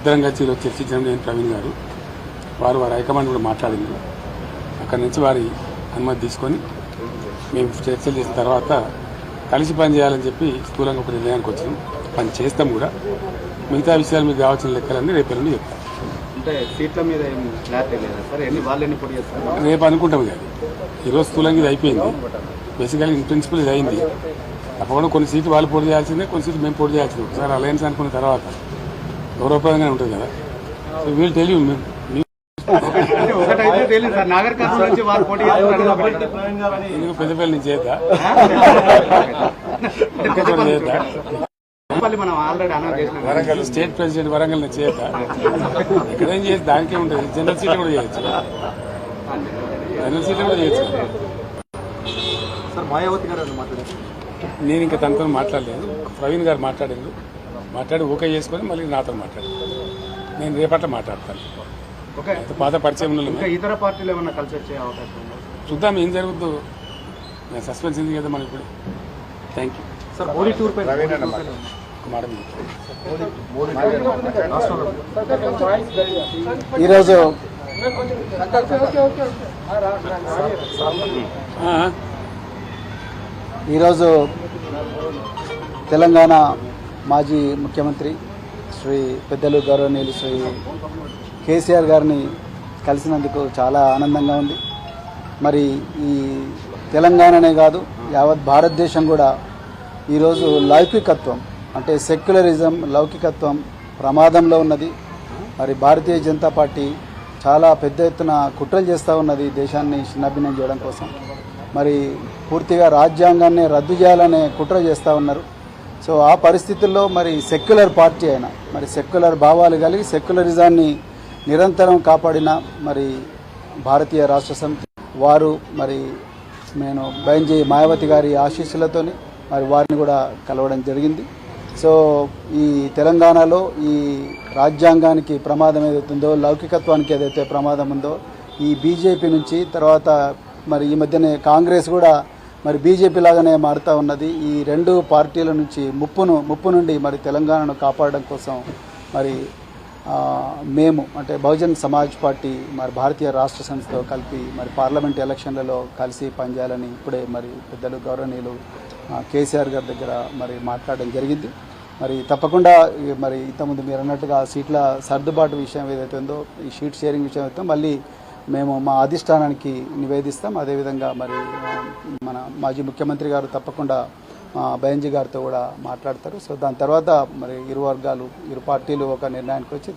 ఇద్దరం కలిసి ఈరోజు చర్చించడం నేను ప్రవీణ్ గారు. వారు వారి హైకమాండ్ కూడా మాట్లాడింది. అక్కడి నుంచి వారి అనుమతి తీసుకొని మేము చర్చలు చేసిన తర్వాత కలిసి పని చేయాలని చెప్పి స్థూలంగా ఒక నిర్ణయానికి వచ్చినాం. పని చేస్తాం కూడా. మిగతా విషయాలు మీకు కావాల్సిన లెక్కలన్నీ రేపు నుండి చెప్తాం. రేపు అనుకుంటాం కానీ ఈరోజు స్థూలంగా ఇది అయిపోయింది. బేసికల్గా ఇన్ ప్రిన్సిపల్ ఇది అయింది. తప్పకుండా కొన్ని సీట్లు వాళ్ళు పోటీ చేయాల్సిందే కొన్ని సీట్లు మేము పోటీ చేయాల్సిందే. ఒకసారి అలయన్స్ అనుకున్న తర్వాత గౌరవప్రదంగానే ఉంటుంది కదా? సో వీళ్ళు తెలియదు ఎందుకు పెద్దపల్లి నుంచి చేద్దా? చేసినాం. స్టేట్ ప్రెసిడెంట్ వరంగల్ నుంచి చేద్దా? ఎక్కడేం చేసి దానికే ఉంటుంది. జనరల్ సీట్లు కూడా చేయొచ్చు. జనరల్ సీట్లు కూడా చేయొచ్చు నేను ఇంకా తనతో మాట్లాడలేదు. ప్రవీణ్ గారు మాట్లాడారు మాట్లాడి ఓకే చేసుకొని మళ్ళీ నాతో మాట్లాడారు నేను రేపట్ల మాట్లాడతాను. పాత పరిచయం ఇతర పార్టీలు ఏమన్నా కలిసి వచ్చే అవకాశం చూద్దాం ఏం జరుగుతుందో నేను సస్పెన్స్ ఉంది కదా మనం ఇప్పుడు thank you sir Modi tour పై. ఈరోజు ఆ, ఈరోజు తెలంగాణ మాజీ ముఖ్యమంత్రి శ్రీ పెద్దలు గౌరవనీయులు శ్రీ కేసీఆర్ గారిని కలిసినందుకు చాలా ఆనందంగా ఉంది. మరి ఈ తెలంగాణనే కాదు యావత్ భారతదేశం కూడా ఈరోజు లౌకికత్వం అంటే సెక్యులరిజం లౌకికత్వం ప్రమాదంలో ఉన్నది. మరి భారతీయ జనతా పార్టీ చాలా పెద్ద ఎత్తున కుట్రలు చేస్తూ ఉన్నది దేశాన్ని చిన్నభిన్నం చేయడం కోసం. మరి పూర్తిగా రాజ్యాంగాన్ని రద్దు చేయాలనే కుట్ర చేస్తూ ఉన్నారు. సో ఆ పరిస్థితుల్లో మరి సెక్యులర్ పార్టీ అయినా మరి సెక్యులర్ భావాలు కలిగి సెక్యులరిజాన్ని నిరంతరం కాపాడిన మరి భారతీయ రాష్ట్ర సమితి వారు మరి నేను బైంజీ మాయావతి గారి ఆశీస్సులతోని మరి వారిని కూడా కలవడం జరిగింది. సో ఈ తెలంగాణలో ఈ రాజ్యాంగానికి ప్రమాదం ఏదైతుందో ఉందో లౌకికత్వానికి ఏదైతే ప్రమాదం ఉందో ఈ బీజేపీ నుంచి తర్వాత మరి ఈ మధ్యనే కాంగ్రెస్ కూడా మరి బీజేపీ లాగానే మారుతూ ఉన్నది. ఈ రెండు పార్టీల నుంచి ముప్పును ముప్పు నుండి మరి తెలంగాణను కాపాడడం కోసం మరి మేము అంటే బహుజన్ సమాజ్ పార్టీ మరి భారతీయ రాష్ట్ర సంస్థతో కలిపి మరి పార్లమెంట్ ఎలక్షన్లలో కలిసి పనిచేయాలని ఇప్పుడే మరి పెద్దలు గౌరవనీయులు కేసీఆర్ గారి దగ్గర మరి మాట్లాడడం జరిగింది. మరి తప్పకుండా మరి ఇంతకుముందు మీరు అన్నట్టుగా సీట్ల సర్దుబాటు విషయం ఏదైతే ఉందో ఈ షీట్ షేరింగ్ విషయం అయితే మళ్ళీ మేము మా అధిష్టానానికి నివేదిస్తాం. అదేవిధంగా మరి మన మాజీ ముఖ్యమంత్రి గారు తప్పకుండా ఆ, గారితో కూడా మాట్లాడతారు. సో దాని తర్వాత మరి ఇరు వర్గాలు ఇరు పార్టీలు ఒక నిర్ణయానికి వచ్చి